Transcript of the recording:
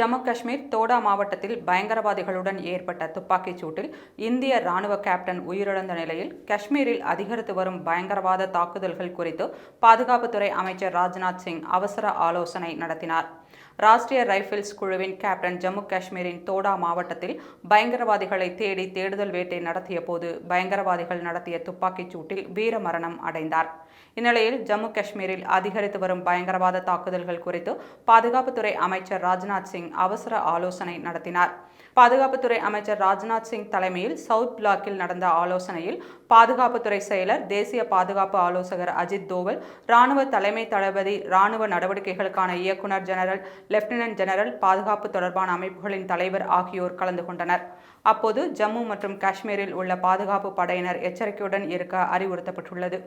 Jammu Kashmir Doda மாவட்டத்தில் பயங்கரவாதிகளுடன் ஏற்பட்ட துப்பாக்கிச் சூட்டில் இந்திய ராணுவ கேப்டன் உயிரிழந்த நிலையில் காஷ்மீரில் அதிகரித்து வரும் பயங்கரவாத தாக்குதல்கள் குறித்து பாதுகாப்புத்துறை அமைச்சர் ராஜ்நாத் சிங் அவசர ஆலோசனை நடத்தினார். ராஷ்டிரிய ரைஃபிள்ஸ் குழுவின் கேப்டன் ஜம்மு காஷ்மீரின் தோடா மாவட்டத்தில் பயங்கரவாதிகளை தேடி தேடுதல் வேட்டை நடத்திய போது பயங்கரவாதிகள் நடத்திய துப்பாக்கிச் சூட்டில் வீரமரணம் அடைந்தார். இந்நிலையில் ஜம்மு காஷ்மீரில் அதிகரித்து வரும் பயங்கரவாத தாக்குதல்கள் குறித்து பாதுகாப்புத்துறை அமைச்சர் ராஜ்நாத் சிங் அவசர ஆலோசனை நடத்தினார். பாதுகாப்புத்துறை அமைச்சர் ராஜ்நாத் சிங் தலைமையில் சவுத் பிளாக்கில் நடந்த ஆலோசனையில் பாதுகாப்புத்துறை செயலர் தேசிய பாதுகாப்பு ஆலோசகர் அஜித் தோவல் ராணுவ தலைமை தளபதி ராணுவ நடவடிக்கைகளுக்கான இயக்குனர் ஜெனரல் லெப்டினன்ட் ஜெனரல் பாதுகாப்பு தொடர்பான அமைப்புகளின் தலைவர் ஆகியோர் கலந்து கொண்டனர். அப்போது ஜம்மு மற்றும் காஷ்மீரில் உள்ள பாதுகாப்பு படையினர் எச்சரிக்கையுடன் இருக்க அறிவுறுத்தப்பட்டுள்ளது.